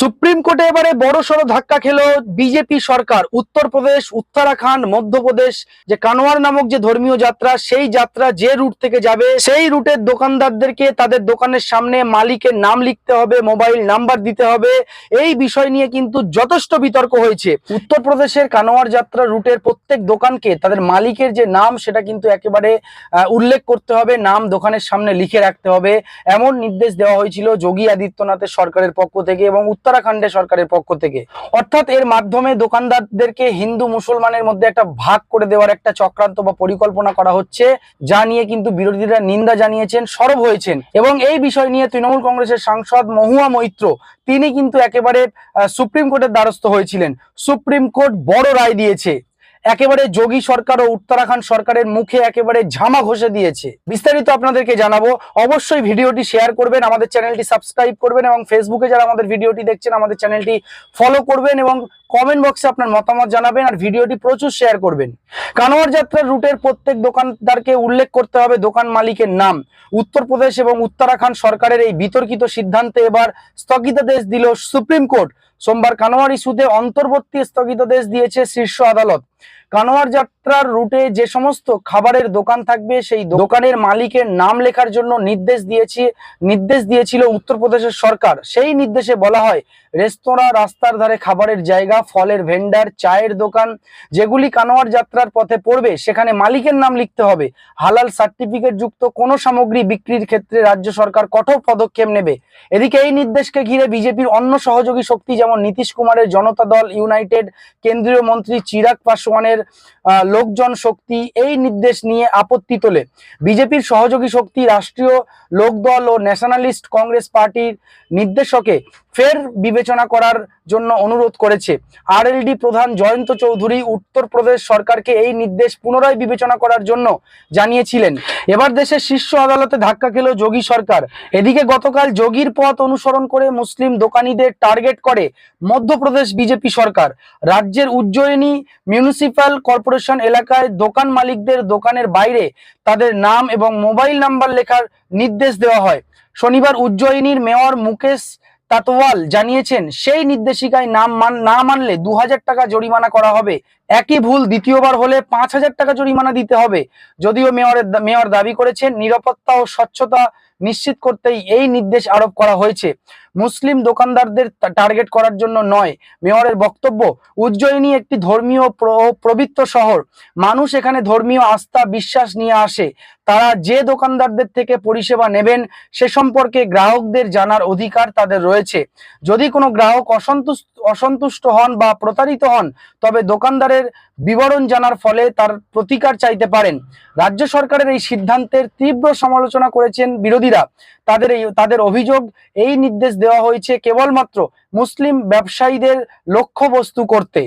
Supreme কোর্টে এবারে বড় সড়ো ধাক্কা খেলো বিজেপি সরকার। উত্তরপ্রদেশ, উত্তরাখণ্ড, মধ্যপ্রদেশ, যে কানোয়ার নামক যে ধর্মীয় যাত্রা, সেই যাত্রা যে রুট থেকে যাবে, সেই রুটের দোকানদারদেরকে তাদের দোকানের সামনে মালিকের নাম লিখতে হবে, মোবাইল নাম্বার দিতে হবে। এই বিষয় নিয়ে কিন্তু যথেষ্ট বিতর্ক হয়েছে। উত্তরপ্রদেশের কানোয়ার যাত্রা রুটের প্রত্যেক দোকানকে তাদের মালিকের যে নাম, সেটা কিন্তু একেবারে উল্লেখ করতে হবে, নাম দোকানের সামনে লিখে রাখতে হবে। এমন নির্দেশ দেওয়া হয়েছিল যোগী আদিত্যনাথের সরকারের পক্ষ থেকে এবং উত্তরাখণ্ডের সরকারের পক্ষ থেকে। অর্থাৎ এর মাধ্যমে দোকানদারদেরকে হিন্দু মুসলমানের মধ্যে একটা ভাগ করে দেওয়ার একটা চক্রান্ত বা পরিকল্পনা করা হচ্ছে, যা নিয়ে কিন্তু বিরোধীরা নিন্দা জানিয়েছেন, সরব হয়েছেন। এবং এই বিষয় নিয়ে তৃণমূল কংগ্রেসের সাংসদ মহুয়া মৈত্র, তিনি কিন্তু একেবারে সুপ্রিম কোর্টের দ্বারস্থ হয়েছিলেন। সুপ্রিম কোর্ট বড় রায় দিয়েছে। একেবারে যোগী সরকার ও উত্তরাখণ্ড সরকারের মুখে একেবারে ঝামা ঘষে দিয়েছে। বিস্তারিত আপনাদেরকে জানাব। অবশ্যই ভিডিওটি শেয়ার করবেন, আমাদের চ্যানেলটি সাবস্ক্রাইব করবেন এবং ফেসবুকে যারা আমাদের ভিডিওটি দেখছেন, আমাদের চ্যানেলটি ফলো করবেন এবং কমেন্ট বক্সে আপনার মতামত জানাবেন আর ভিডিওটি প্রচুর শেয়ার করবেন। কানোয়ার যাত্রার রুটের প্রত্যেক দোকানদারকে উল্লেখ করতে হবে দোকান মালিকের নাম। উত্তরপ্রদেশ এবং উত্তরাখণ্ড সরকারের এই বিতর্কিত সিদ্ধান্তে এবার স্থগিতাদেশ দিল সুপ্রিম কোর্ট। সোমবার কানোয়ার ইস্যুতে অন্তর্বর্তী স্থগিতাদেশ দিয়েছে শীর্ষ আদালত। কানোয়ার যাত্রার রুটে যে সমস্ত খাবারের দোকান থাকবে, সেই দোকানের মালিকের নাম লেখার জন্য নির্দেশ দিয়েছে, নির্দেশ দিয়েছিল উত্তরপ্রদেশের সরকার। সেই নির্দেশে বলা হয়, রেস্তোরাঁ রাস্তার ধারে খাবারের জায়গা, ফলের ভেন্ডার চায়ের দোকান, যেগুলি কানোয়ার যাত্রার পথে পড়বে, সেখানে মালিকের নাম লিখতে হবে। হালাল সার্টিফিকেট যুক্ত কোনো সামগ্রী বিক্রির ক্ষেত্রে রাজ্য সরকার কঠোর পদক্ষেপ নেবে। এদিকে এই নির্দেশকে ঘিরে বিজেপির অন্য সহযোগী শক্তি যেমন নীতিশ কুমারের জনতা দল, ইউনাইটেড কেন্দ্রীয় মন্ত্রী চিরাগ পাসওয়ানের লোকজন শক্তি এই নির্দেশ নিয়ে আপত্তি তোলে। বিজেপির সহযোগী শক্তি রাষ্ট্রীয় লোকদল ও ন্যাশনালিস্ট কংগ্রেস পার্টির নির্দেশকে ফের বিবেচনা করার জন্য অনুরোধ করেছে। আরএলডি প্রধান জয়ন্ত চৌধুরী উত্তরপ্রদেশ সরকারকে এই নির্দেশ পুনরায় বিবেচনা করার জন্য জানিয়েছিলেন। এবার দেশের শীর্ষ আদালতে ধাক্কা খেল যোগী সরকার। এদিকে গতকাল যোগীর পথ অনুসরণ করে মুসলিম দোকানীদের টার্গেট করে মধ্যপ্রদেশ বিজেপি সরকার। রাজ্যের উজ্জয়িনী মিউনিসিপ্যাল কর্পোরেশন এলাকায় দোকান মালিকদের দোকানের বাইরে তাদের নাম এবং মোবাইল নাম্বার লেখার নির্দেশ দেওয়া হয়। শনিবার উজ্জয়িনীর মেয়র মুকেশ তাতওয়াল জানিয়েছেন, সেই নির্দেশিকায় নাম মান না মানলে দু হাজার টাকা জরিমানা করা হবে। একই ভুল দ্বিতীয়বার হলে পাঁচ হাজার টাকা জরিমানা দিতে হবে। যদিও মেয়রের মেয়র দাবি করেছেন, নিরাপত্তা ও স্বচ্ছতা নিশ্চিত করতেই এই নির্দেশ আরোপ করা হয়েছে। মুসলিম দোকানদারদের টার্গেট করার জন্য নয়। মেয়রের বক্তব্য, উজ্জয়িনী একটি ধর্মীয় প্র- ও পবিত্র শহর। মানুষ এখানে ধর্মীয় আস্থা, বিশ্বাস নিয়ে আসে। তারা যে দোকানদারদের থেকে পরিষেবা নেবেন, সে সম্পর্কে গ্রাহকদের জানার অধিকার তাদের রয়েছে। যদি কোনো গ্রাহক অসন্তুষ্ট অসন্তুষ্ট হন বা প্রতারিত হন, তবে দোকানদারের বিবরণ জানার ফলে তার প্রতিকার চাইতে পারেন। রাজ্য সরকারের এই সিদ্ধান্তের তীব্র সমালোচনা করেছেন বিরোধীরা তাদের এই তাদের অভিযোগ এই নির্দেশ দেওয়া হয়েছে কেবলমাত্র মুসলিম ব্যবসায়ীদের লক্ষ্যবস্তু করতে।